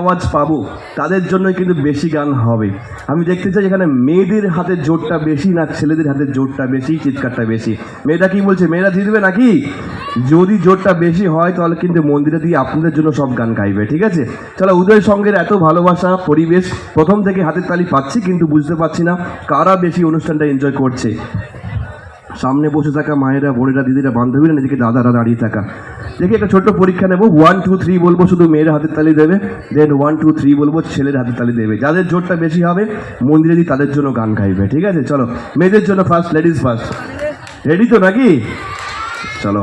আওয়াজ পাবো, তাদের জন্য কিন্তু বেশি গান হবে। আমি দেখতে চাই এখানে মেয়েদের হাতের জোরটা বেশি না ছেলেদের হাতের জোরটা বেশি, চিৎকারটা বেশি? মেয়েটা কি বলছে? মেয়েরা জিতবে নাকি? যদি জোরটা বেশি হয়, তাহলে কিন্তু মন্দিরে দিয়ে আপনাদের জন্য সব গান গাইবে, ঠিক আছে? চলো, উদয় সঙ্গের এত ভালোবাসা, পরিবেশ, প্রথম থেকে হাতের তালি পাচ্ছি কিন্তু বুঝতে পারছি না কারা বেশি অনুষ্ঠানটা এনজয় করছে। সামনে বসে থাকা মায়েরা, বোনেরা, দিদিরা, বান্ধবীরা এদিকে দাদারা দাঁড়িয়ে থাকা। দেখি একটা ছোট্ট পরীক্ষা নেব। ওয়ান টু থ্রি বলব, শুধু মেয়ের হাতের তালি দেবে। দেন ওয়ান টু থ্রি বলব, ছেলের হাতের তালি দেবে। যাদের জোরটা বেশি হবে, মন্দিরে দিয়ে তাদের জন্য গান গাইবে, ঠিক আছে? চলো, মেয়েদের জন্য ফার্স্ট লেডিস ফার্স্ট রেডি তো নাকি? চলো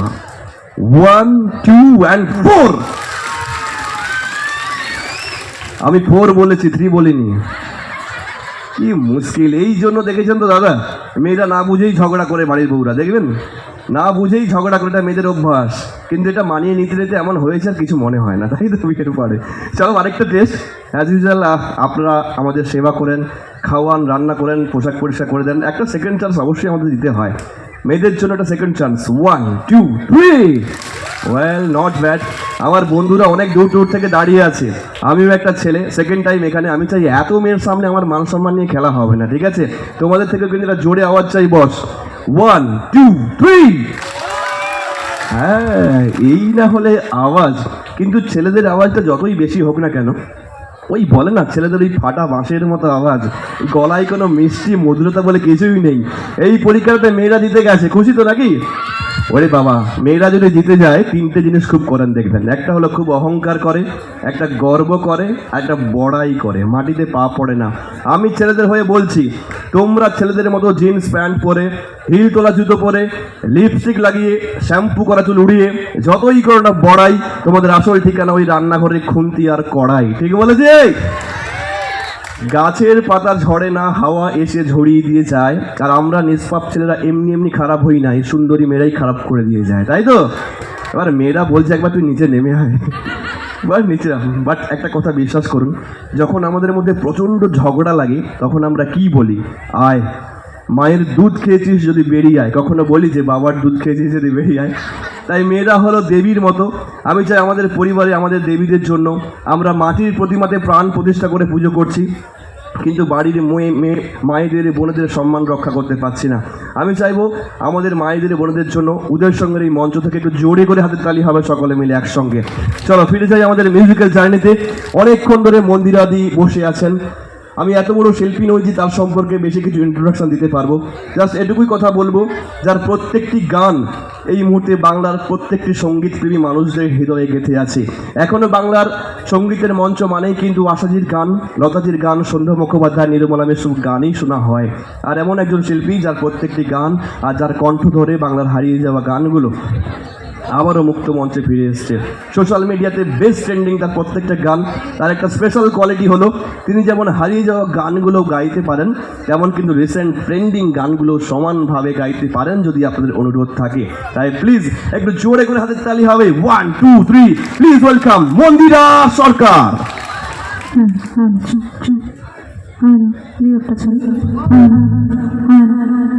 ওয়ান টু অ্যান্ড ফোর আমি ফোর বলেছি থ্রি বলিনি। কি মুশকিল, এই জন্য দেখেছেন তো দাদা? মেয়েরা না বুঝেই ঝগড়া করে বাড়ির বউরা, দেখবেন? না বুঝেই ঝগড়া করে, এটা মেয়েদের অভ্যাস। কিন্তু এটা মানিয়ে নিতে নিতে এমন হয়েছে আর কিছু মনে হয় না, তাই তো বিয়ের পরে। চলো আরেকটা টেস্ট অ্যাজ ইউজুয়াল আপনারা আমাদের সেবা করেন, খাওয়ান, রান্না করেন, পোশাক পরিষ্কার করে দেন। একটা সেকেন্ড চান্স অবশ্যই আমাদের দিতে হয়। মেয়েদের জন্য একটা second chance one two three well not bad আমার বন্ধুরা অনেক দূর দূর থেকে দাঁড়িয়ে আছে। আমিও একটা ছেলে। সেকেন্ড টাইম এখানে। আমি চাই এত মেয়ের সামনে আমার মান সম্মান নিয়ে খেলা হবে না, ঠিক আছে? তোমাদের থেকে কিন্তু জোরে আওয়াজ চাই বস ওয়ান টু থ্রি হ্যাঁ এই না হলে আওয়াজ। কিন্তু ছেলেদের আওয়াজটা যতই বেশি হোক না কেন, ওই বলে না, ছেলেদের ওই ফাটা বাঁশের মতো আওয়াজ। গলায় কোনো মিষ্টি, মধুরতা বলে কিছুই নেই। এই পরীক্ষাতে মেয়েরা দিতে গেছে। খুশি তো নাকি? ওরে বাবা, মেয়েরা যদি জিতে যায়, তিনটে জিনিস খুব করেন দেখবেন। একটা হলো খুব অহংকার করে, একটা গর্ব করে একটা বড়াই করে। মাটিতে পা পড়ে না। আমি ছেলেদের হয়ে বলছি, তোমরা ছেলেদের মতো জিন্স, প্যান্ট পরে হিল তোলা জুতো পরে, লিপস্টিক লাগিয়ে, শ্যাম্পু করা চুল উড়িয়ে, যতই করো না বড়াই, তোমাদের আসল ঠিকানা ওই রান্নাঘরে খুন্তি আর কড়াই। ঠিক বলেছে গাছের পাতা ঝরে না, হাওয়া এসে ঝরিয়ে দিয়ে যায়। আর আমরা নিষ্পাপ ছেলেরা এমনি এমনি খারাপ হই না, এই সুন্দরী মেয়েরাই খারাপ করে দিয়ে যায়, তাই তো? এবার মেয়েরা বলছে, একবার তুই নিচে নেমে আয়। বাট নিচে বাট একটা কথা বিশ্বাস করুন, যখন আমাদের মধ্যে প্রচণ্ড ঝগড়া লাগে, তখন আমরা কি বলি? আয়। মায়ের দুধ খেয়েছিস যদি বেরিয়ে আয়। কখনো বলি যে, বাবার দুধ খেয়েছিস যদি বেরিয়ে আয়। তাই মেয়েরা হলো দেবীর মতো। আমি চাই আমাদের পরিবারে, আমাদের দেবীদের জন্য আমরা মাটির প্রতিমাতে প্রাণ প্রতিষ্ঠা করে পুজো করছি। কিন্তু বাড়ির মেয়ে মেয়ে, মায়েদের, বোনেদের সম্মান রক্ষা করতে পারছি না। আমি চাইব আমাদের মায়েদের, বোনেদের জন্য ওদের সঙ্গে এই মঞ্চ থেকে একটু জোরে করে হাতের তালি হবে সকলে মিলে একসঙ্গে। চলো ফিরে যাই আমাদের মিউজিক্যাল জার্নিতে অনেকক্ষণ ধরে মন্দিরাদি বসে আছেন। আমি এত বড় শিল্পী নই যে তার সম্পর্কে বেশি কিছু ইন্ট্রোডাকশন দিতে পারব। জাস্ট এটুকুই কথা বলব, যার প্রত্যেকটি গান এই মুহূর্তে বাংলার প্রত্যেকটি সঙ্গীতপ্রেমী মানুষদের হৃদয়ে গেঁথে আছে। এখনও বাংলার সঙ্গীতের মঞ্চ মানেই কিন্তু আশাজির গান, লতাজির গান, সন্ধ্যা মুখোপাধ্যায় নির্মলা মেসুর গানই শোনা হয়। আর এমন একজন শিল্পী যার প্রত্যেকটি গান আর যার কণ্ঠ ধরে বাংলার হারিয়ে যাওয়া গানগুলো আবারও মুক্ত মঞ্চে ফিরে এসছে সোশ্যাল মিডিয়াতে বেস্ট ট্রেন্ডিং তার প্রত্যেকটা গান তার একটা স্পেশাল কোয়ালিটি হলো তিনি যেমন হারিয়ে যাওয়া গানগুলো গাইতে পারেন তেমন কিন্তু রিসেন্ট ট্রেন্ডিং গানগুলো সমানভাবে গাইতে পারেন যদি আপনাদের অনুরোধ থাকে তাই প্লিজ একটু জোরে করে হাতের তালি হবে one two three please welcome Mandira Sarkar হ্যাঁ হ্যাঁ হ্যাঁ হ্যাঁ হ্যাঁ হ্যাঁ